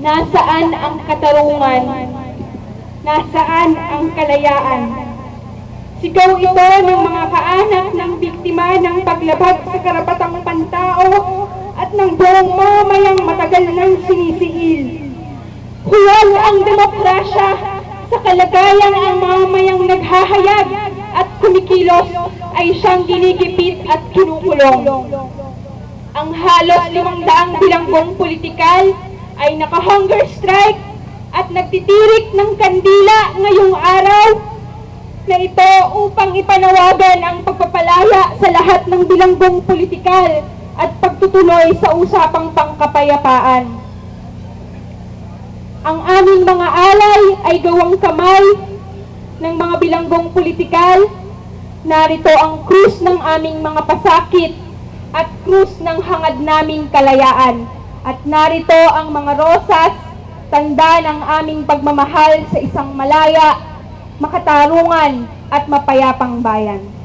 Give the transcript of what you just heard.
Nasaan ang katarungan? Nasaan ang kalayaan? Sigaw ito ng mga kaanak ng biktima ng paglabag sa karapatang pantao at ng buong mamayang matagal nang sinisiil. Huwag ang demokrasya sa kalagayang ang mamayang naghahayag at kumikilos ay siyang ginigipit at kinukulong. Ang halos limang daang bilanggong politikal ay naka-hunger strike at nagtitirik ng kandila ngayong araw na ito upang ipanawagan ang pagpapalaya sa lahat ng bilanggong politikal at pagtutuloy sa usapang pangkapayapaan. Ang aming mga alay ay gawang kamay ng mga bilanggong politikal. Narito ang krus ng aming mga pasakit at krus ng hangad naming kalayaan. At narito ang mga rosas, tanda ng aming pagmamahal sa isang malaya, makatarungan at mapayapang bayan.